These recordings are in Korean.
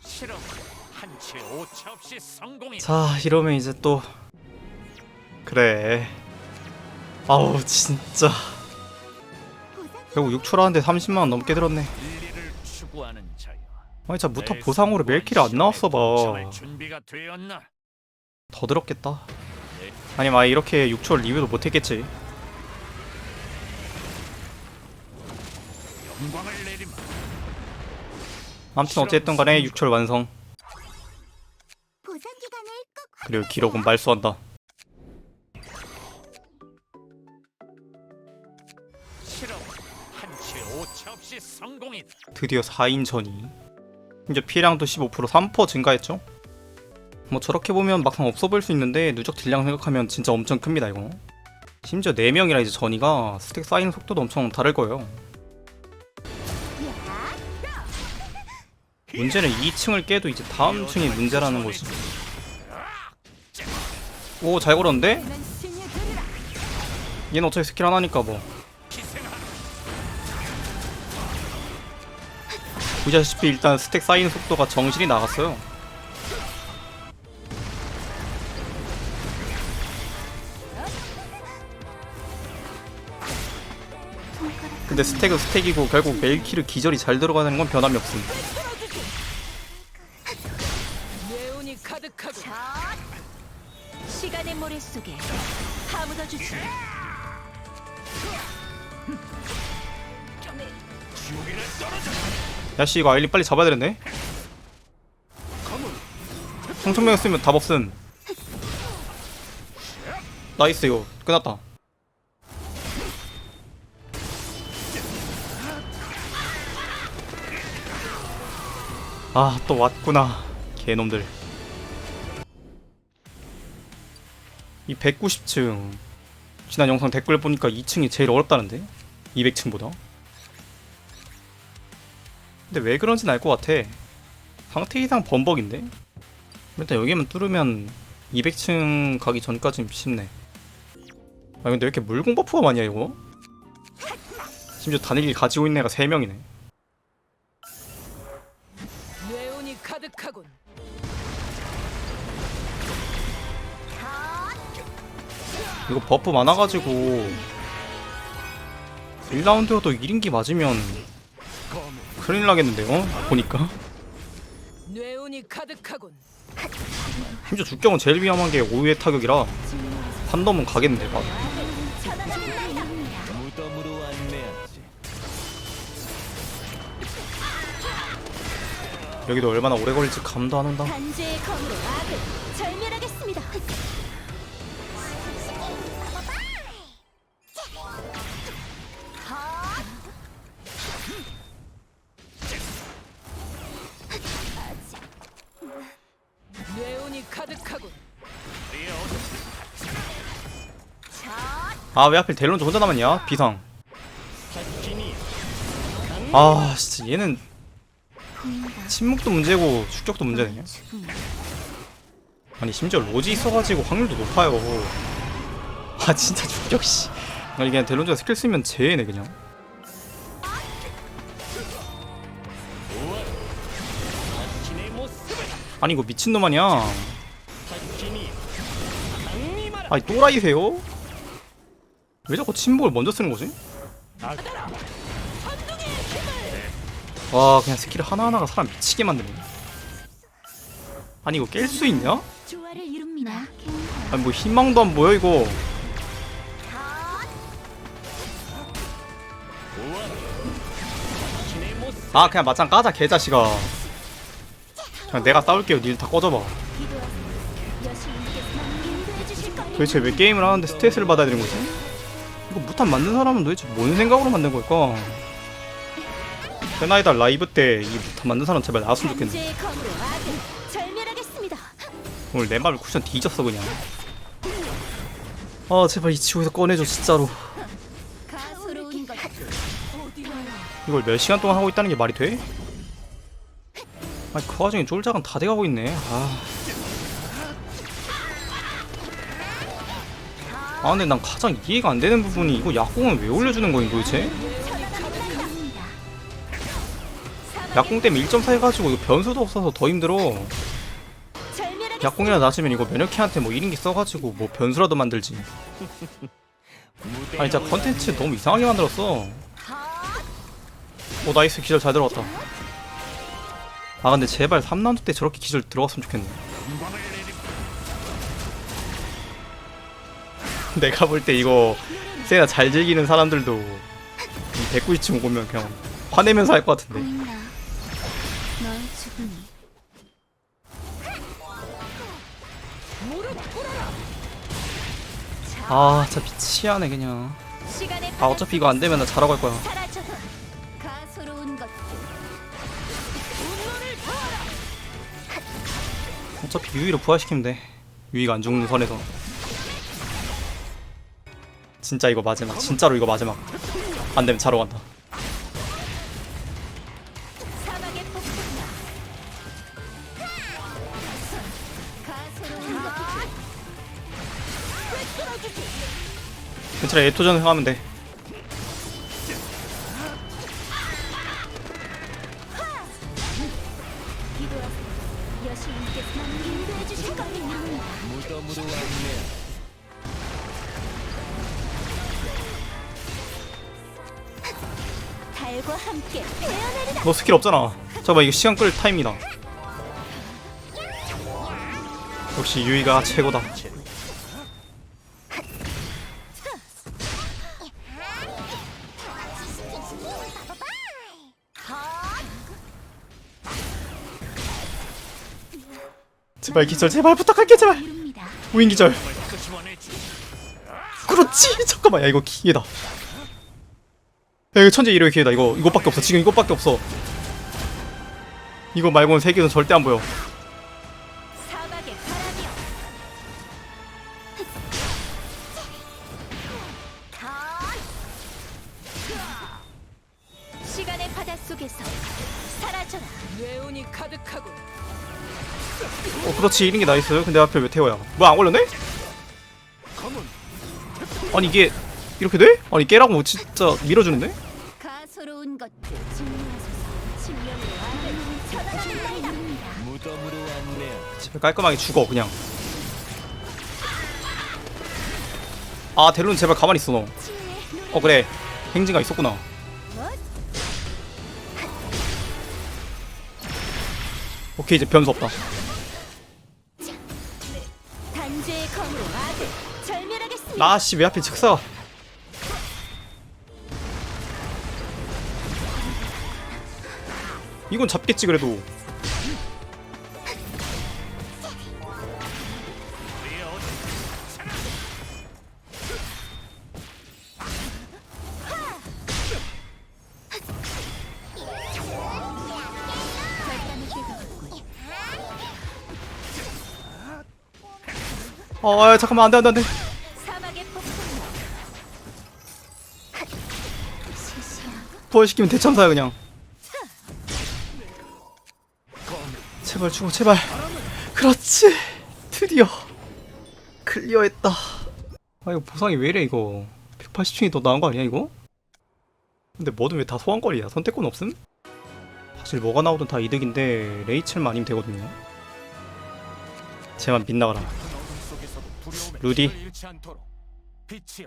실험 한치 오차 없이 성공이. 자 이러면 이제 또 그래 아우 진짜 결국 6초라는데 30만원 넘게 들었네 진리를 추구하는 자여. 아니 진짜 무터 내 보상으로 멜킬이 안 나왔어 봐 더 준비가 되었나? 들었겠다 아니 막 이렇게 6초 리뷰도 못했겠지 영광을 내리마. 아무튼 어쨌든 간에 6초를 완성. 보상 기간을 꼭 그리고 기록은 말소한다. 실험 한치 오차 없이 성공이다. 드디어 4인 전이. 이제 피해량도 15% 3% 증가했죠? 뭐 저렇게 보면 막상 없어 보일 수 있는데 누적 딜량 생각하면 진짜 엄청 큽니다 이거. 심지어 4명이라 이제 전이가 스택 쌓이는 속도도 엄청 다를 거예요 문제는 2층을 깨도 이제 다음 층이 문제라는 거지 오 잘 걸었는데? 얘는 어차피 스킬 하나니까 뭐. 보시다시피 일단 스택 쌓이는 속도가 정신이 나갔어요 근데 스택은 스택이고 결국 멜키를 기절이 잘 들어가는 건 변함이 예운 야씨 이거 아일리 빨리 잡아야 되는데? 청천명 쓰면 답 없음. 나이스 이거. 끝났다. 아 또 왔구나 개놈들. 이 190층. 지난 영상 댓글 보니까 2층이 제일 어렵다는데? 200층보다 근데 왜 그런진 알것 같아. 상태 이상 범벅인데? 일단 여기만 뚫으면 200층 가기 전까진 쉽네. 아 근데 왜 이렇게 물공 버프가 많냐 이거? 심지어 단일기 가지고 있는 애가 3명이네. 예운이 가득하군. 이거 버프 많아가지고 1라운드여도 1인기 맞으면 큰일 나겠는데요? 보니까 뇌운이 가득하군. 심지어 죽경은 제일 위험한 게 5회 타격이라 판덤은 가겠는데 막 무덤으로 안내하지. 여기도 얼마나 오래 걸릴지 감도 안 온다 단죄의 검으로 악을 절멸하겠습니다. 아 왜 하필 델론즈 혼자 남았냐? 비상. 아 진짜 얘는 침묵도 문제고 축격도 문제네 아니 심지어 로지 있어가지고 확률도 높아요. 아 진짜 축격 씨. 아니 그냥 델론즈가 스킬 쓰면 제해네 그냥. 아니 이거 미친놈 아니야. 아니 또라이세요? 왜 자꾸 침묵을 먼저 쓰는 거지? 와 그냥 스킬 하나하나가 사람 미치게 만드네 아니 이거 깰 수 있냐? 조화를 이룹니다. 아니 뭐 희망도 안 보여 이거. 아 그냥 맞짱 까자 개자식아 그냥 내가 싸울게요 닐다 꺼져봐 도대체 왜 게임을 하는데 스트레스를 받아야 되는 거지? 이거 무탄 만든 사람은 도대체 뭔 생각으로 만든 걸까? 세나이다 라이브 때 이 무탄 만든 사람 제발 나왔으면 좋겠네 단죄의 검으로 악을 절멸하겠습니다. 오늘 내 맘을 쿠션 뒤졌어 그냥 아 제발 이 지옥에서 꺼내줘 진짜로 가소로운 것 어디로 이걸 몇 시간 동안 하고 있다는 게 말이 돼? 아니 그 와중에 쫄작은 다 돼가고 있네 아. 아 근데 난 가장 이해가 안 되는 부분이 이거 약공은 왜 올려주는 거임 도대체? 약공 때문에 1.4 해가지고 이거 변수도 없어서 더 힘들어. 약공이나 낮으면 이거 면역키한테 뭐 1인기 써가지고 뭐 변수라도 만들지. 아니 진짜 컨텐츠 너무 이상하게 만들었어. 오 나이스. 기절 잘 들어갔다. 아 근데 제발 3라운드 때 저렇게 기절 들어갔으면 좋겠네 내가 볼 때 이거 세나 잘 즐기는 사람들도 이 190층 오면 그냥 화내면서 할 것 같은데. 보인다. 아 진짜 미치하네 그냥. 시간의 아 어차피 이거 안 되면 나 잘하고 할 거야. 사라져서 가소로운. 어차피 유이로 부활시키면 돼. 유이가 안 죽는 선에서 진짜 이거 마지막. 진짜로 이거 마지막. 안 되면 자러 간다. 괜찮아 에토전 하면 돼 너 스킬 없잖아. 잠깐만 이거 시간 끌 타임이다. 역시 유이가 최고다. 제발 기절. 제발 부탁할게 제발. 우인 기절. 그렇지. 잠깐만 야 이거 기회다. 야 이거 천재 이로의 기회다 이거 이것밖에 없어 지금 이것밖에 없어 이거 말고는 세계는 절대 안 보여. 시간의 바다 속에서 사라져라. 뇌운이 가득하군. 어 그렇지 1인기 나이스 근데 앞에 왜 태워야 뭐야 안 걸렸네? 아니 이게 이렇게 돼? 아니 깨라고 진짜 밀어주는데? 가소로운 것들 증명하소서. 무덤으로 안내. 제발 깔끔하게 죽어 그냥 아 델론 제발 가만히 있어 너. 어 그래 행진가 있었구나 오케이 이제 변수 없다 단죄의 검으로 아들 절멸하겠습니다. 나씨 왜 하필 즉사 이건 잡겠지 그래도 왔군. 아 야, 잠깐만 안돼 안돼 안돼 부활시키면 대참사야 그냥 제발 죽어 제발. 그렇지. 드디어. 클리어했다. 아 이거 보상이 왜 이래 이거? 180층이 더 나은 거 아니야 이거? 근데 뭐든 왜 다 소환거리야? 선택권 없음? 사실 뭐가 나오든 다 이득인데 레이첼만 아니면 되거든요. 제만 빗나가라. 루디.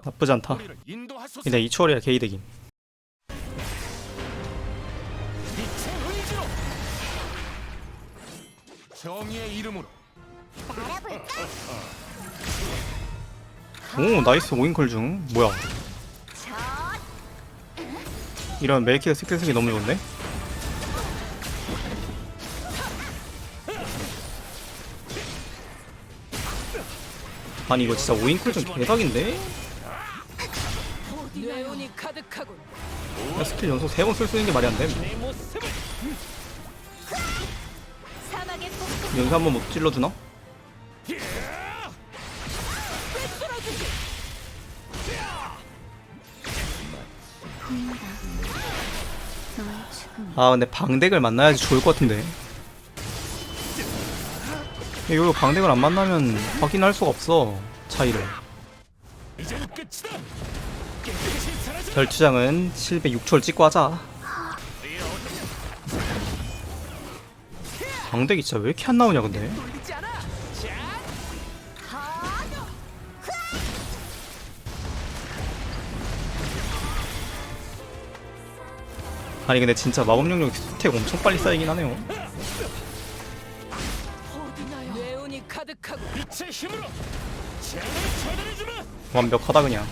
나쁘지 않다. 일단 이추월이야 게이득임 정의의 이름으로 오 나이스 오인콜 중 뭐야 이런 메이키드 스킬 쓰기 너무 좋은데? 아니 이거 진짜 오인콜? 뇌운이 가득하군. 야, 스킬 연속 3번 쓸 수 있는 게 말이 안 돼. 연쇄 한번 못 찔러주나? 너의 죽음이. 아 근데 방덱을 만나야지 좋을 것 같은데 이거 방덱을 안 만나면 확인할 수가 없어 차이를. 결투장은 706초를 찍고 하자 방대기 진짜 왜 이렇게 안 나오냐 근데? 아니 근데 진짜 마법 능력 스택 엄청 빨리 쌓이긴 하네요. 완벽하다 그냥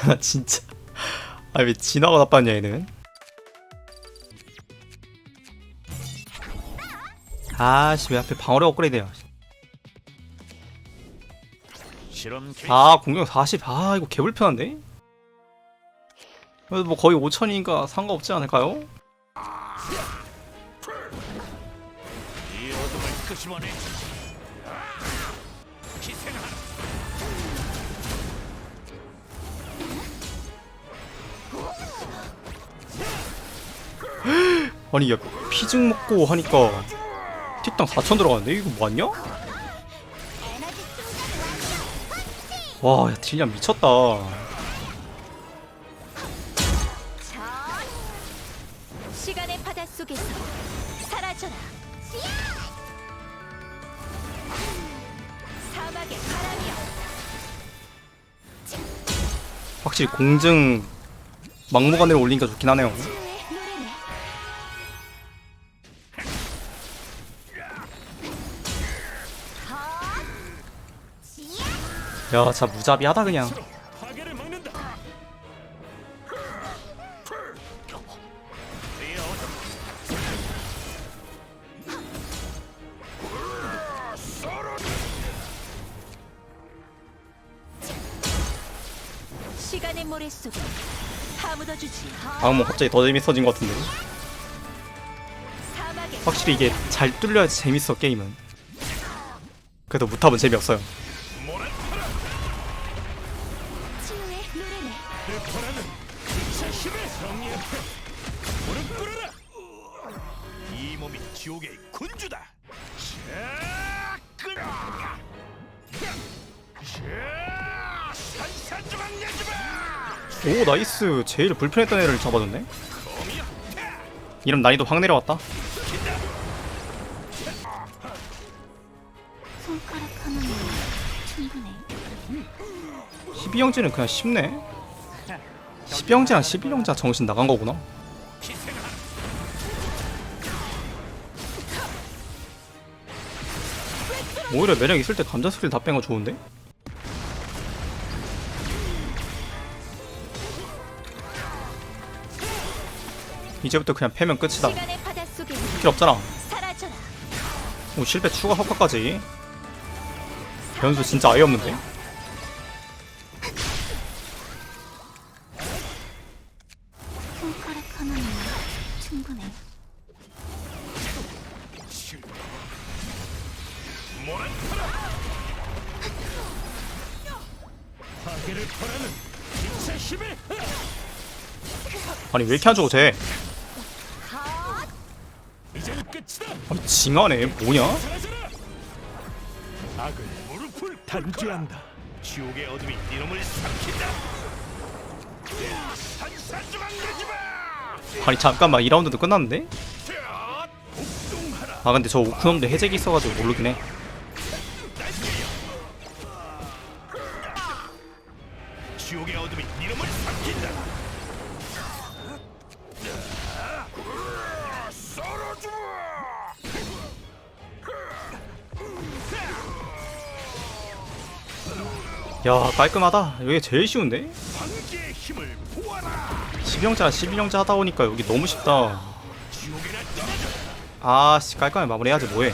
진짜 아왜 진화가 나빴냐 얘는 아씨 왜 하필 방어력 업그레이드야. 아 공격 40아 이거 개불편한데? 그래도 뭐 거의 5천이니까 상관없지 않을까요? 아니 야 피증 먹고 하니까 틱당 4천 들어가는데? 이거 충전 와 야, 딜량 미쳤다. 전 시간의 바다 속에서 사라져라. 사막의 바람이여 확실히 공증 막무가내로 올리니까 좋긴 하네요 야 진짜 무자비하다 그냥. 시간의 모래 속에 파묻어 주지 아. 뭐 갑자기 더 재밌어진 것 같은데. 확실히 이게 잘 뚫려야지 재밌어 게임은. 그래도 무탑은 재미없어요 빛의 힘에 정리의 패. 무릎 꿇어라. 이 몸이 지옥의 군주다. 자, 끌어. 자, 산산조각 내주마. 오 나이스 제일 불편했던 애를 잡아줬네 이름 난이도 확 내려왔다 손가락 하나면 충분해 12형제는 그냥 쉽네 12형제랑 11형제 정신 나간 거구나. 오히려 매력 있을 때 감자 스킬 다 뺀 거 좋은데? 이제부터 그냥 패면 끝이다 필요 없잖아 오 실패 추가 효과까지 변수 진짜 아예 없는데? 아니 왜 이렇게 안 죽어 쟤 이제는 끝이다. 아니 징하네 뭐냐? 악을 무릎을 단죄한다. 지옥의 어둠이 이놈을 삼킨다. 산산조각 내지 마. 아니 잠깐만 2라운드도 끝났는데? 아 근데 저 오크놈도 해적이 있어가지고 모르긴 해 야 깔끔하다. 여기 제일 쉬운데? 12형제랑 11형제 하다 보니까 여기 너무 쉽다. 아씨 깔끔하게 마무리해야지. 뭐해